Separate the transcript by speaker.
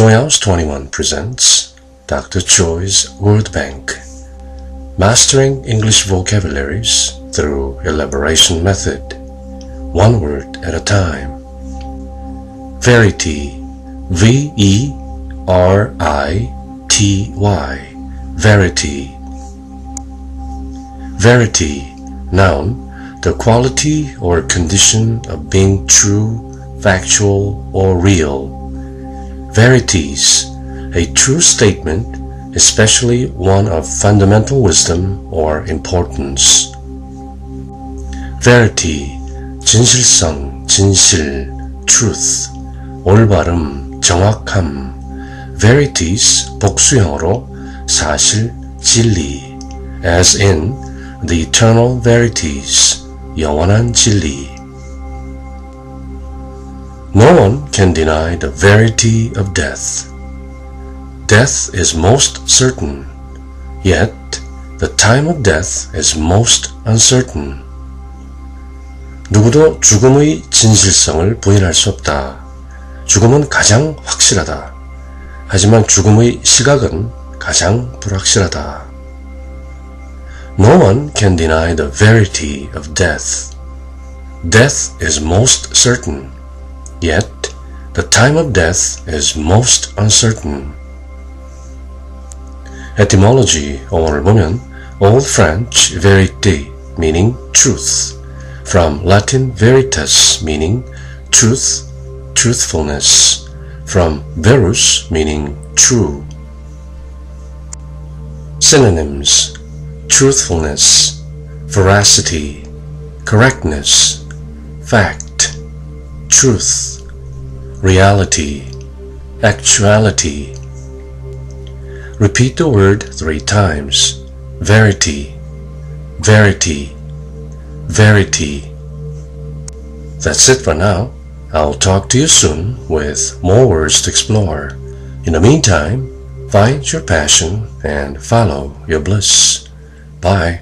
Speaker 1: Joy House 21 presents Dr. Choi's Word Bank. Mastering English Vocabularies through Elaboration Method. One word at a time. Verity. V E R I T Y. Verity. Verity. Noun. The quality or condition of being true, factual, or real Verities, a true statement, especially one of fundamental wisdom or importance. Verity, 진실성, 진실, truth, 올바름, 정확함. Verities, 복수형으로 사실, 진리, as in the eternal verities. 영원한 진리. No one can deny the verity of death. Death is most certain, yet the time of death is most uncertain. 누구도 죽음의 진실성을 부인할 수 없다. 죽음은 가장 확실하다. 하지만 죽음의 시각은 가장 불확실하다. No one can deny the verity of death. Death is most certain, yet the time of death is most uncertain. Etymology 오늘 보면 Old French vérité meaning truth from Latin veritas meaning truth, truthfulness from verus meaning true. Synonyms truthfulness, veracity, correctness, fact, truth, reality, actuality. Repeat the word three times. Verity, verity, verity. That's it for now. I'll talk to you soon with more words to explore. In the meantime, find your passion and follow your bliss. Bye.